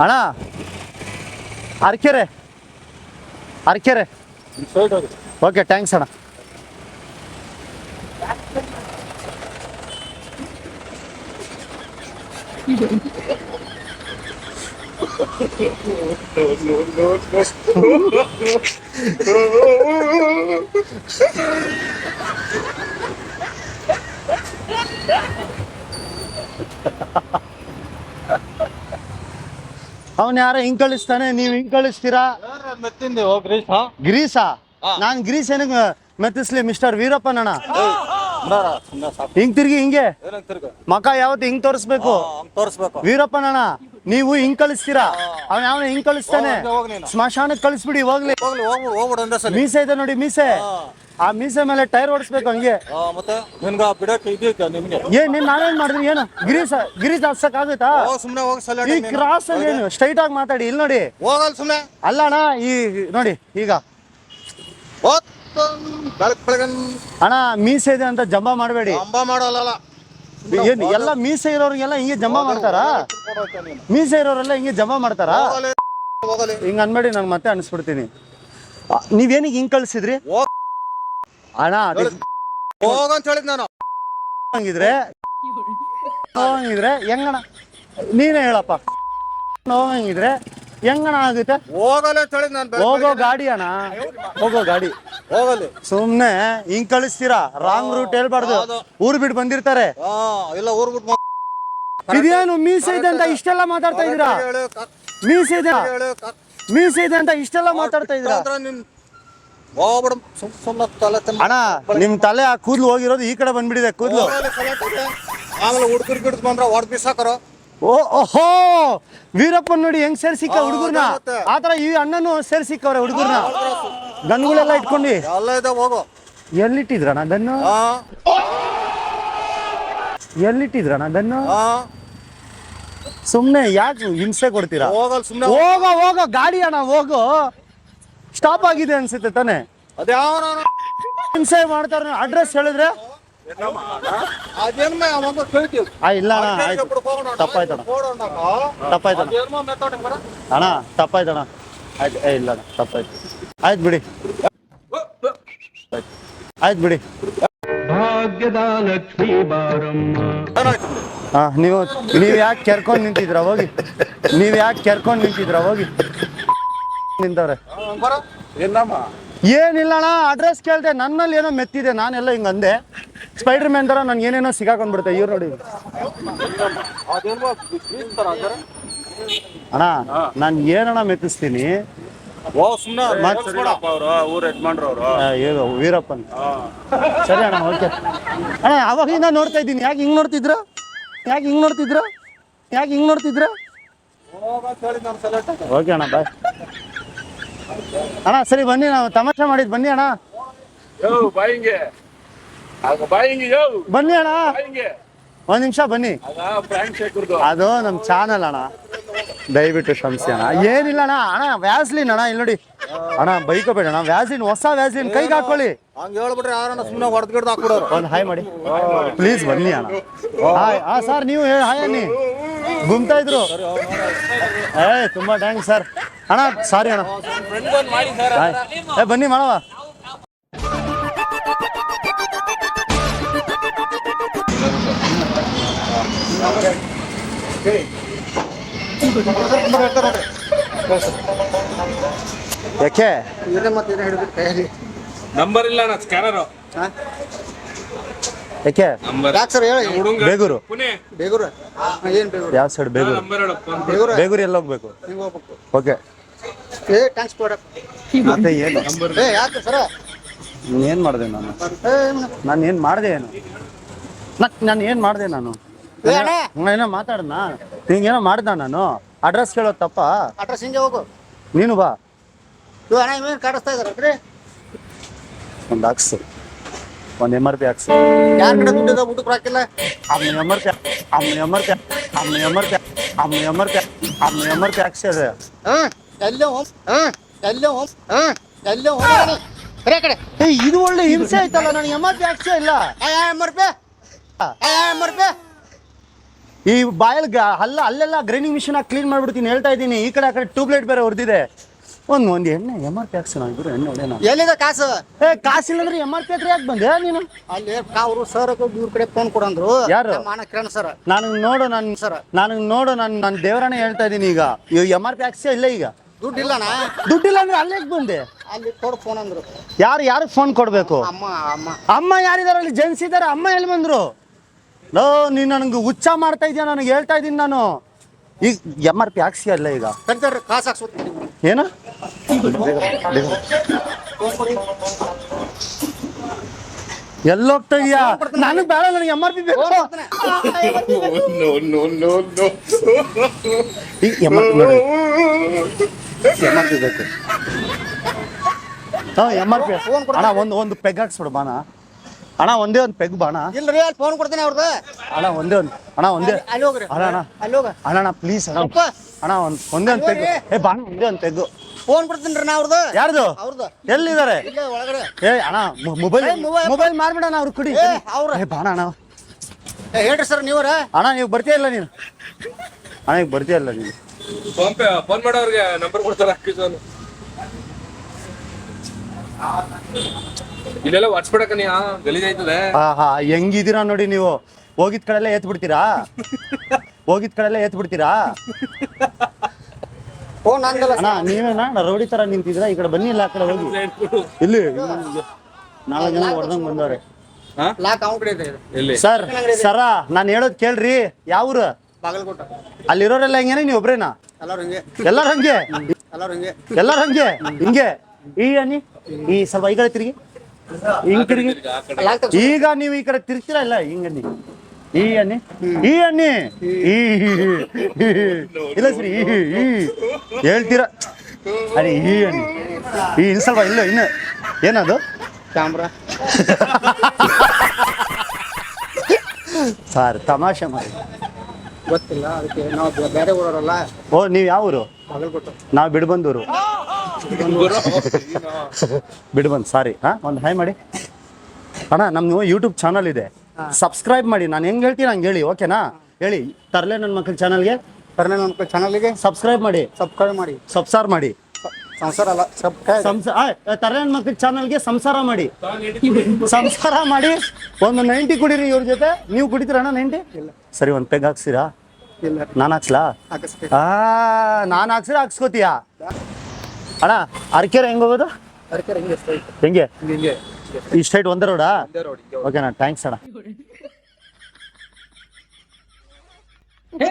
ಅಣ್ಣ Arekere Arekere okay thanks ಅಣ್ಣ. ಅವನ್ ಯಾರೋ ಹಿಂಗ್ ಕಳಿಸ್ತಾನೆ ನೀವ್ ಹಿಂಗ್ ಕಳಿಸ್ತೀರಾ ಮೆತ್ತಿಂದೆ ಹೋಗ್ರಿ ಹಾ. ಗ್ರೀಸಾ ನಾನ್ ಗ್ರೀಸ್ ಏನಕ್ಕೆ ಮೆತ್ತಿಸ್ಲಿ ಮಿಸ್ಟರ್ ವೀರಪ್ಪನಣ್ಣ? ಹಿಂಗ್ ತಿರ್ಗಿ ಹಿಂಗೆ? ಮಕ ಯಾವತ್ತು ಹಿಂಗ್ ತೋರಿಸ್ಬೇಕು? ತೋರಿಸ್ಬೇಕು. ವೀರಪ್ಪನಣ್ಣ? ನೀವು ಹಿಂಗ್ ಕಳಿಸ್ತೀರಾ? ಅವ್ನ ಯಾವ ಹಿಂಗ್ ಕಳಿಸ್ತಾನೆ? ಸ್ಮಶಾನಕ್ ಕಳಿಸ್ಬಿಡಿ ಹೋಗ್ಲಿ. ಮೀಸೆ ಇದೆ ನೋಡಿ ಮೀಸೆ. ಆ. ಮೀಸೆ ಮೇಲೆ ಟೈರ್ ಓಡಿಸ್ಬೇಕು ಹಂಗೆ. ಏನ್ ನೀನ್ ನಾನೇನ್ ಮಾಡಿದ್ರಿ? ಏನು? ಗಿರೀಸ್ ಗಿರೀಸ್ ಹಾಕ್ಸಕ್ ಆಗುತ್ತಾ? ಈ ಕ್ರಾಸ್ ಅಲ್ಲಿ ಏನು? ಸ್ಟ್ರೈಟ್ ಆಗಿ ಮಾತಾಡಿ ಇಲ್ಲಿ ನೋಡಿ. ಸುಮ್ನೆ. ಅಲ್ಲ ಅಣ್ಣ ಈ ನೋಡಿ ಈಗ. ಅಣ್ಣ ಮೀಸೆ ಇದೆ ಅಂತ ಜಂಬ ಮಾಡಬೇಡಿ. ಜಂಬ ಮಾಡೋಲ್ಲ ಏನ್ ಎಲ್ಲ ಮೀಸೆ ಇರೋರಿಗೆಲ್ಲ ಹಿಂಗೆ ಜಮಾ ಮಾಡ್ತಾರಾ? ಮೀಸೆ ಇರೋರೆಲ್ಲ ಹಿಂಗೆ ಜಮಾ ಮಾಡ್ತಾರಾ? ಹಿಂಗ ಅನ್ಬೇಡಿ ನಾನು ಮತ್ತೆ ಅನ್ಸ್ಬಿಡ್ತೀನಿ. ನೀವೇನಿಗೆ ಹಿಂಗ್ ಕಳ್ಸಿದ್ರಿ? ಅಣ್ಣ ಅದು ಹೋಗಂತ ಹೇಳಿದ್ ನಾನು. ಹಂಗಿದ್ರೆ ಹಂಗಿದ್ರೆ ಹೆಂಗಣ ನೀನೇ ಹೇಳಪ್ಪ. ಹಂಗಿದ್ರೆ ಹೆಂಗಣ ಆಗುತ್ತೆ ಹೋಗಲ್ಲ ಅಂತ ನಾನು ಹೋಗೋ ಗಾಡಿ ಅಣ್ಣ ಹೋಗೋ ಗಾಡಿ. ಹೋಗಲಿ ಸುಮ್ನೆ ಹಿಂಗ್ ಕಳಿಸ್ತೀರಾ ರಾಂಗ್ ರೂಟ್ ಹೇಳ್ಬಾರ್ದು. ಹೌದು. ಊರ್ ಬಿಟ್ಟು ಬಂದಿರ್ತಾರೆ. ಹಾ ಇಲ್ಲ ಊರ್ ಬಿಟ್ಟು ಇದೇನು ಮೀಸೆ ಇದೆ ಅಂತ ಇಷ್ಟೆಲ್ಲ ಮಾತಾಡ್ತಾ ಇದೀರಾ ಹೇಳು ಕತ್ ಮೀಸೆ ಇದೆ. ಹೇಳು ಮೀಸೆ ಇದೆ ಅಂತ ಇಷ್ಟೆಲ್ಲ ಮಾತಾಡ್ತಾ ಇದೀರಾ ಅಂದ್ರೆ ನಿನ್ ಹೋಗ್ಬಿಡು ಸುಮ್ ಸುಮ್ಮನೆ ತಲೆ ಅಣ್ಣ ನಿಮ್ ತಲೆ ಆ ಕೂದ್ಲು ಹೋಗಿರೋದು ಈ ಕಡೆ ಬಂದ್ಬಿಟ್ಟಿದೆ ಕೂದ್ಲು. ಹೋಗಲಿ ಸಲ ತಟ್ಟೆ. ಆಮೇಲೆ ಹುಡುಗರು ಗಿಡದ್ ಬಂದ್ರ ಹೊಡ್ ಬಿಸಾಕರು. ಓ ಓಹೋ! ವೀರಪ್ಪನ್ ನೋಡಿ ಹೆಂಗ್ ಸೇರ್ಸಿಕ್ಕ ಹುಡುಗರ್ನ. ಆತರ ಈ ಅಣ್ಣನು ಸೇರ್ಸಿಕ್ಕವ್ರೆ ಹುಡುಗರ್ನ? ಗನ್ಗಳೆಲ್ಲ ಇಟ್ಕೊಂಡಿ. ಎಲ್ಲ ಇದೆ ಹೋಗು. ಎಲ್ಲಿಟ್ಟಿದ್ರಣ್ಣ ಗನ್ನು? ಎಲ್ಲಿಟ್ಟಿದ್ರಣ ಎಲ್ಲಿಟ್ಟಿದ್ರಣ್ಣ ಗನ್ನು? ಸುಮ್ನೆ ಯಾಕೆ ಹಿಂಸೆ ಕೊಡ್ತೀರಾ? ಹೋಗೋ. ಹೋಗೋ ಗಾಡಿ ಅಣ್ಣ ಹೋಗೋ. ಸ್ಟಾಪ್ ಆಗಿದೆ ಅನ್ಸುತ್ತೆ ತಾನೆ. ಹಿಂಸೆ ಮಾಡ್ತಾರ ಅಡ್ರೆಸ್ ಹೇಳಿದ್ರೆ? ಇಲ್ಲ ಅಣ್ಣ ಆಯ್ತು. ಅಣ್ಣ. ಏ ಇಲ್ಲ ಅಣ್ಣ ತಪ್ಪಾಯ್ತು. ಆಯ್ತು ಬಿಡಿ. ಆಯ್ತು. ಬಿಡಿ. ಭಾಗ್ಯದ ಲಕ್ಷ್ಮೀ ಬಾರಮ್ಮ ಹಾ ನೀವು ನೀವು ಯಾಕೆ ಕೆರ್ಕೊಂಡು ನಿಂತಿದ್ರ ಹೋಗಿ. ನೀವು ಯಾಕೆ ಕೆರ್ಕೊಂಡು ನಿಂತಿದ್ರ ಹೋಗಿ. ನಿಂತವ್ರೆ. ಏನಿಲ್ಲ ಅಣ್ಣ ಅಡ್ರೆಸ್ ಕೇಳ್ದೆ. ನನ್ನಲ್ಲಿ ಏನೋ ಮೆತ್ತಿದೆ ನಾನೆಲ್ಲ ಹಿಂಗಂದೆ ಅಂದೆ. ಸ್ಪೈಡರ್ ಮ್ಯಾನ್ ತರ ನಾನು ಏನೇನೋ ಸಿಗಾಕೊಂಡ್ಬಿಡುತ್ತೆ ಇವ್ರು ನೋಡಿ. ಅಣ್ಣ ನಾನು ಏನಣ್ಣ ಮೆತ್ತಿಸ್ತೀನಿ ಓ ಏನು ವೀರಪ್ಪನ್ ಸರಿ. ಅಣ್ಣ ಓಕೆ ಅಣ್ಣ ಅವಾಗಿಂದ ನೋಡ್ತಾ ಇದ್ದೀನಿ. ಯಾಕೆ ಹಿಂಗ್ ನೋಡ್ತಿದ್ರು? ಯಾಕೆ ಹಿಂಗ್ ನೋಡ್ತಿದ್ರು? ಯಾಕೆ ಹಿಂಗ್ ನೋಡ್ತಿದ್ರು? ಓಕೆ ಅಣ್ಣ ಬಾಯ್ ಅಣ್ಣ ಸರಿ ಬನ್ನಿ ನಾವು ತಮಾಷೆ ಮಾಡಿದ್ ಬನ್ನಿ ಅಣ್ಣ. ಯೋ ಬಾಯಿಂಗೆ ಆಗ ಬಾಯಿಂಗೆ ಯೋ ಬನ್ನಿ ಅಣ್ಣ. ಒಂದ್ ನಿಮಿಷ ಬನ್ನಿ. ಅದು ನಮ್ಮ ಚಾನಲ್ ಅಣ್ಣ. ದಯವಿಟ್ಟು ಶಂಸಿ ಅಣ್ಣ. ಏನಿಲ್ಲ ಅಣ್ಣ ಅಣ್ಣ ವ್ಯಾಸ್ಲಿನ್ ಅಣ್ಣ ಇಲ್ಲಿ ನೋಡಿ. ಅಣ್ಣ ಬೈಕೋಬೇಡ ಅಣ್ಣ. ವ್ಯಾಸ್ಲಿನ್ ಹೊಸ ವ್ಯಾಸ್ಲಿನ್ ಕೈಗೆ ಹಾಕೊಳ್ಳಿ. ಹಂಗ ಹೇಳ್ಬಿಟ್ರೆ ಯಾರನ್ನ ಸುಮ್ನೆ ಹೊಡೆದ್ ಗಿಡ್ದು ಹಾಕ್ಬಿಡೋರು. ಒಂದು ಹಾಯ್ ಮಾಡಿ. ಪ್ಲೀಸ್ ಬನ್ನಿ ಅಣ್ಣ. ಹಾಯ್. ಹಾ ಸರ್ ನೀವು ಹೇಳಿ. ಹಾಯ್ ಅನ್ನಿ ಗುಮ್ತಾ ಇದ್ರು. ಏ ತುಂಬಾ ಥ್ಯಾಂಕ್ಸ್ ಸರ್ ಅಣ್ಣ ಸಾರಿ ಅಣ್ಣ. ಹಾಯ್. ಏ ಬನ್ನಿ ಮಾಡವ ಯಾಕೆ? ನಂಬರ್ ಇಲ್ಲ ಅಣ್ಣ ಸ್ಕ್ಯಾನರ್ ಯಾಕೆ? ನಂಬರ್ ಯಾಕೆ ಸರ್ ಹೇಳಿ? ಹುಡುಗ ಬೇಗೂರು. ಪುಣೆ. ಬೇಗೂರ? ಏನ್ ಬೇಗೂರು? ಯಾವ ಸೈಡ್ ಬೇಗೂರು? ನಂಬರ್ ಹೇಳು ಫೋನ್ ಬೇಗೂರು? ಎಲ್ಲ ಹೋಗ್ಬೇಕು? ಹಿಂಗ್ ಹೋಗ್ಬೇಕು. ಓಕೆ. ಏ ಟ್ಯಾಂಕ್ಸ್ ಕೊಡಪ್ಪ ಮತ್ತೆ ಏನು? ಏ ಯಾಕೆ ಸರ ಏನು ಮಾಡಿದೆ ನಾನು? ಏ ನಾನು ಏನು ಮಾಡಿದೆ ಏನು? ನಾನು ಏನು ಮಾಡಿದೆ ನಾನು? ಏನೋ ಮಾತಾಡಣ ಮಾಡ್ದ ನಾನು? ಅಡ್ರೆಸ್ ಕೇಳೋದು ತಪ್ಪ? ಅಡ್ರೆಸ್ ಹಿಂಗೆ ಹೋಗು. ನೀನು ಬಾ. ಇವ್ ಅಣ್ಣ ಇವೇನು ಕಾಡಿಸ್ತಾ ಇದಾರೆ? ಒಂದು ಹಾಕ್ಸು. ಒಂದು ಎಂ ಆರ್ ಪಿ ಹಾಕ್ಸು. ಯಾರ ಕಡೆ ದುಡ್ಡಿದ ಊಟಕ್ಕೆ ಹಾಕಿಲ್ಲ? ಅಮ್ಮ ಎಂ ಆರ್ ಪಿ ಅವ್ನ ಎಂ ಆರ್ ಪಿ ಅಮ್ಮ ಎಂ ಆರ್ ಪಿ ಅಮ್ಮ M R P M R P ಹಾಕ್ಸಿದೆ. ಹ್ಮ್ ಎಲ್ಲೇ ಹೋಮ್ ಹ್ಮ್ ಎಲ್ಲೇ ಹೋಮ್ ಹ್ಮ್ ಎಲ್ಲೇ ಹೋಮ್ ಬರೇ ಕಡೆ. ಏ ಇದು ಒಳ್ಳೆ ಹಿಂಸೆ ಆಯ್ತಲ್ಲ ನನಗೆ ಎಮ್ಮ ಟ್ಯಾಕ್ಸೇ ಇಲ್ಲ. ಎಂಬತ್ತು ರೂಪಾಯಿ ಎಂಬತ್ತು ರೂಪಾಯಿ ಈ ಬಾಯಲ್ಗ ಗ- ಅಲ್ಲ ಅಲ್ಲೆಲ್ಲ ಗ್ರೈನಿಂಗ್ ಮಿಷಿನ್ ಕ್ಲೀನ್ ಮಾಡ್ಬಿಡ್ತೀನಿ ಹೇಳ್ತಾ ಇದ್ದೀನಿ. ಈ ಕಡೆ ಆ ಕಡೆ ಟ್ಯೂಬ್ಲೈಟ್ ಬೇರೆ ಹೊಡೆದಿದೆ ಒಂದ್ ಒಂದ್ ಎಣ್ಣೆ ಎಂ ಆರ್ ಪಿ ಎಣ್ಣೆ ಹೊಡೆಯೋಣ. ಎಲ್ಲಿದೆ ಕಾಸು? ಏ ಕಾಸಿಲ್ಲ ಅಂದ್ರೆ ಎಂ ಆರ್ ಪಿ ಹತ್ರ ಯಾಕೆ ಬಂದೆ? ನೀನು? ಅಲ್ಲಿ ಅವರು ಸರ್ ಇವ್ರ ಕಡೆ ಫೋನ್ ಕೊಡಂದ್ರು. ಯಾರು? ಮಾನ ಕಿರಣ್ ಸರ್ ನಾನು ನೋಡು ನಾನು ಸರ್. ನಾನು ನೋಡು ನಾನು ನನ್ ದೇವರನ್ನ ಹೇಳ್ತಾ ಇದ್ದೀನಿ ಈಗ. ಎಂ ಆರ್ ಪಿ ಹಾಕ್ಸ ಇಲ್ಲ ಈಗ? ದುಡ್ಡು ಇಲ್ಲಣ್ಣ ದುಡ್ಡಿಲ್ಲ ಅಂದ್ರೆ ಅಲ್ಲೇ ಬಂದೆ? ಅಲ್ಲಿ ಕೊಡು ಫೋನ್ ಅಂದ್ರು. ಯಾರು ಯಾರಿಗೆ ಫೋನ್ ಕೊಡಬೇಕು? ಅಮ್ಮ ಅಮ್ಮ. ಅಮ್ಮ ಯಾರಿದಾರೆ ಅಲ್ಲಿ ಜೆಂಟ್ಸ್ ಇದ್ದಾರೆ ಅಮ್ಮ ಎಲ್ಲಿ ಬಂದ್ರು? ಲೋ ನೀನು ನನಗೆ ಹುಚ್ಚ ಮಾಡ್ತಾ ಇದೀಯ? ನನಗೆ ಹೇಳ್ತಾ ಇದ್ದೀನಿ ನಾನು. ಈಗ ಎಂ ಆರ್ ಪಿ ಹಾಕ್ಸಿ ಅಲ್ಲ ಈಗ? ಕಾಸು ಹಾಕ್ಸ್ಬಿಟ್ಟು ಏನು? ಎಲ್ಲೋಗ್ತಾ ಇದೀಯಾ? ನನಗೆ ಬೇಡ ನನಗೆ ಎಂ ಆರ್ ಪಿ ಬೇಕು. ಈಗ M R P M R P ಬೇಕು. ಹಾಂ ಎಂ ಆರ್ ಪಿ ಅಣ್ಣ ಒಂದು ಒಂದು ಪೆಗ್ ಹಾಕ್ಸ್ಬಿಡು ಬಾಣ. ಅಣ್ಣ ಒಂದೇ ಒಂದು ಪೆಗ್ ಬಾಣ ಇಲ್ರಿ ಅಲ್ಲಿ ಫೋನ್ ಕೊಡ್ತೀನಿ ಅವ್ರದ್ದು ಅಣ್ಣ ಒಂದೇ ಒಂದು ಅಣ್ಣ ಒಂದೇ. ಅಲ್ಲಿ ಹೋಗ್ರಿ. ಅಣ್ಣ ಅಣ್ಣ. ಅಲ್ಲಿ ಹೋಗ. ಅಣ್ಣ ಅಣ್ಣ ಪ್ಲೀಸ್ ಅಣ್ಣ. ಅಪ್ಪ. ಅಣ್ಣ ಒಂದು ಒಂದೇ ಒಂದು ಪೆಗ್. ಏ ಬಾಣ ಒಂದೇ ಒಂದು ಪೆಗ್ಗು ಫೋನ್ ಕೊಡ್ತೀನಿ ರೀ ನಾ ಅವ್ರದ್ದು ಯಾರ್ದು? ಅವ್ರದ್ದು ಎಲ್ಲಿದ್ದಾರೆ? ಇಲ್ಲೇ ಒಳಗಡೆ. ಏ ಅಣ್ಣ ಮೊಬೈಲ್ ಏ, mobile- ಮೊಬೈಲ್ ಮಾರ್ಬಿಡಣ ಅವ್ರು ಕುಡಿ. ಏ, ಅವ್ರ. ಏ ಬಾಣ ಅಣ್ಣ ಏ, ಹೇಳ್ರಿ ಸರ್ ನೀವ್ರ? ಅಣ್ಣ ನೀವು ಬರ್ತೀಯ ಇಲ್ಲ ನೀನು? ಅಣ್ಣ ಈಗ ಬರ್ತೀಯ ಇಲ್ಲ ನೀನು? ಫೋನ್ ಪೇ ಫೋನ್ ಮಾಡೋರ್ಗೆ ನಂಬರ್ ಕೊಡ್ತಾರ ಇಲ್ಲೆಲ್ಲ ಒಡ್ಸ್ಬಿಡಕ ನೀ ಗಲೀಜ್ ಆಯ್ತದೆ. ಆಹಾ ಹೆಂಗಿದ್ದೀರಾ ನೋಡಿ ನೀವು? ಹೋಗಿದ್ ಕಡೆಲ್ಲ ಎತ್ ಬಿಡ್ತೀರಾ ಹೋಗಿದ್ ಕಡೆಲ್ಲ ಎತ್ ಬಿಡ್ತೀರಾ ನೀವೇನಾ ಅಂದಲ್ಲ ಅಣ್ಣ ನೀವೇನ ರೌಡಿ ತರ ನಿಂತಿದ್ರ ಈ ಕಡೆ ಬನ್ನಿ ಇಲ್ಲ ಆ ಕಡೆ ಹೋಗಿ. ಇಲ್ಲಿ ನಾಲ್ಕು ಜನ ಹೊಡೆದಂಗ್ ಬಂದವ್ರೆ. ಲಾಕ್ ಅವ್ನ ಕಡೆ ಇದೆ ಇದು. ಎಲ್ಲಿ? ಸರ್ ಸರ ನಾನು ಹೇಳೋದ್ ಕೇಳ್ರಿ ಯಾವ್ರು? ಬಾಗಲಕೋಟ. ಅಲ್ಲಿರೋರೆಲ್ಲ ಹೆಂಗೇನೆ ನೀವು ಒಬ್ರೇನಾ? ಎಲ್ಲರೂ ಹಿಂಗೆ. ಎಲ್ಲಾರು ಹಂಗೆ? ಎಲ್ಲರೂ ಹಿಂಗೆ. ಎಲ್ಲಾರು ಹಂಗೆ? ಹಿಂಗೆ? ಈ ಅನ್ನಿ ಈ ಸ್ವಲ್ಪ ಈ ಕಡೆ ತಿರುಗಿ. ಹಿಂಗ್ ತಿರುಗಿ. ಈಗ ನೀವು ಈ ಕಡೆ ತಿರ್ತೀರಾ ಇಲ್ಲ? ಹಿಂಗನ್ನಿ ಈ ಅನ್ನಿ ಈ ಅನ್ನಿ ಈ ಇಲ್ಲ ಸರಿ ಈ ಈ. ಹೇಳ್ತೀರಾ? ಅರೆ ಈ ಅನ್ನಿ ಈ ಇನ್ ಸ್ವಲ್ಪ ಇಲ್ಲ ಇನ್ನು. ಏನದು? ಕ್ಯಾಮ್ರಾ ಸರ್ ತಮಾಷೆ ಮಾಡಿ. ಗೊತ್ತಿಲ್ಲ ಅದಕ್ಕೆ ನಾವು ಬೇರೆ ಊರವರಲ್ಲ. ಓ ನೀವು ಯಾವ ಊರು? ಬಾಗಲಕೋಟೆ. ನಾವು ಬಿಡ್ಬಂದೂರು. ಬಿಡ್ಬಂದ್ ಸಾರಿ ಹಾ ಒಂದು ಹಾಯ್ ಮಾಡಿ. ಅಣ್ಣ ನಮ್ದು ಯೂಟ್ಯೂಬ್ ಚಾನಲ್ ಇದೆ. ಸಬ್ಸ್ಕ್ರೈಬ್ ಮಾಡಿ. ನಾನು ಹೆಂಗ್ ಹೇಳ್ತೀನಿ ಹಂಗೆ ಹೇಳಿ ಓಕೆನಾ ಹೇಳಿ ತರಲೆ ನನ್ನ ಮಕ್ಕಳ ಚಾನಲ್ಗೆ ತರಲೆ ನನ್ನ ಮಕ್ಕಳ ಚಾನಲ್ಗೆ ಸಬ್ಸ್ಕ್ರೈಬ್ ಮಾಡಿ. ಸಬ್ಸ್ಕ್ರೈಬ್ ಮಾಡಿ. ಸಬ್ಸಾರ್ ಮಾಡಿ. ಸಂಸಾರ ಅಲ್ಲ ತರಲೆ ನನ್ನ ಮಕ್ಕಳ ಚಾನಲ್ಗೆ ಸಂಸಾರ ಮಾಡಿ. ಸಂಸಾರ ಮಾಡಿ. ಒಂದು ನೈಂಟಿ ಕುಡೀರಿ ಇವ್ರ ಜೊತೆ. ನೀವು ಕುಡಿತೀರಣ್ಣ ನೈಂಟಿ ಸರಿ ಒಂದು ಪೆಗ್ ಹಾಕ್ಸಿರಾ ಇಲ್ಲ. ನಾನು ಹಾಕ್ಸ್ಲಾ? ನಾನು ಹಾಕ್ಸಿರ ಹಾಕ್ಸ್ಕೋತೀಯಾ? ಅಣ್ಣ ಅರ್ಕೆರೆ ಹೆಂಗ್ ಹೋಗೋದು ಅದಕ್ಕೆ ಹಿಂಗೆ straight. ಹೆಂಗೆ ಹಿಂಗೆ ಈ ಸ್ಟ್ರೈಟ್ ಒಂದೇ ರೋಡಾ ಓಕೆನಾ ಥ್ಯಾಂಕ್ಸ್ ಅಣ್ಣ हे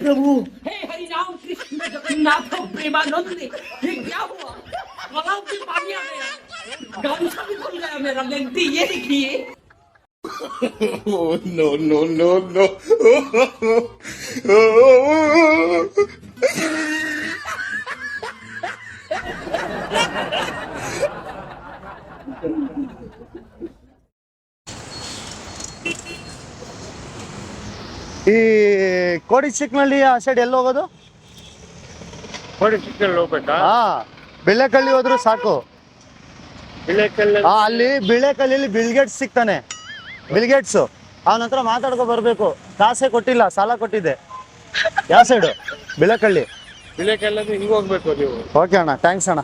प्रभु हे हरि राम कृष्ण जगन्नाथ प्रेमानंद ये क्या हुआ गला में पानी आ गया गामछा भी खुल गया मेरा लेंटी ये देखिए Oh, no, no, no, no. ಈ ಕೋಡಿ ಚಿಕ್ನಲ್ಲಿ ಆ ಸೈಡ್ ಎಲ್ಲಿ ಹೋಗೋದು? ಕೋಡಿ ಚಿಕ್ಕಲ್ಲಿ ಹೋಗ್ಬೇಕಾ? ಹಾ ಬಿಳೆಕಳ್ಳಿ ಹೋದ್ರು ಸಾಕು. ಬಿಳೆಕಲ್ಲಿ ಆ ಅಲ್ಲಿ ಬಿಳೆಕಲ್ಲಿ ಬಿಲ್ಗೇಟ್ಸ್ ಸಿಗ್ತಾನೆ. ಬಿಲ್ಗೇಟ್ಸ್ ಅವನ ಹತ್ರ ಮಾತಾಡ್ಕೊ ಬರ್ಬೇಕು. ಕಾಸೆ ಕೊಟ್ಟಿಲ್ಲ ಸಾಲ ಕೊಟ್ಟಿದ್ದೆ. ಯಾವ ಸೈಡು ಬಿಳೆಕಳ್ಳಿ. ಬಿಳೆಕಲ್ಲಿ ಹಿಂಗ್ ಹೋಗ್ಬೇಕು ನೀವು. ಓಕೆ ಅಣ್ಣ ಥ್ಯಾಂಕ್ಸ್ ಅಣ್ಣ.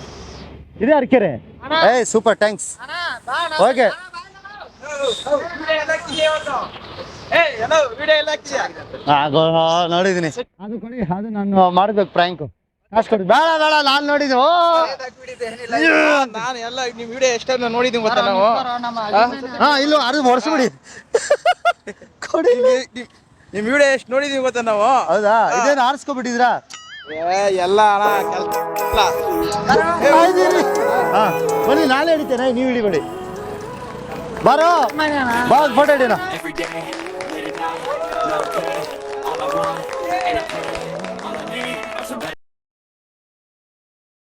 ಇದೆ ಅರ್ಕೆರೆ ಏ ಸೂಪರ್ ಥ್ಯಾಂಕ್ಸ್ ಓಕೆ. ನೋಡಿದೀನಿ ಅದು ಕೊಡಿ ಅದು ನಾನು ಮಾಡ್ಬೇಕು ಪ್ರ್ಯಾಂಕ್ ಕಾಸು ಕೊಡಿ. ಬೇಡ ಬೇಡ ನಾನು ನೋಡಿದ್ದೀನಿ ಓ! ನಾನು ಎಲ್ಲ ನಿಮ್ಮ ವಿಡಿಯೋ ಎಷ್ಟನ್ನ ನೋಡಿದೀನಿ ಗೊತ್ತಾ ನಾವು? ಹಾ ಇಲ್ಲ ಅದು ಹೊಡ್ಸ್ಬಿಡಿ ಕೊಡಿ. ನಿಮ್ ವಿಡಿಯೋ ಎಷ್ಟು ನೋಡಿದೀವಿ ಗೊತ್ತಾ ನಾವು? ಹೌದಾ? ಇದೇನು ಆರಿಸ್ಕೊಬಿಟ್ಟಿದ್ರಾ ಏ, ಎಲ್ಲ ಅಣ್ಣ ಬನ್ನಿ ನಾಳೆ ಹಿಡಿತೇನೆ ನೀವು ಹಿಡಿಬೇಡಿ ಬಾರೋ. ಬಾ ಫೋಟೋ ಹಿಡಿಯೋಣ.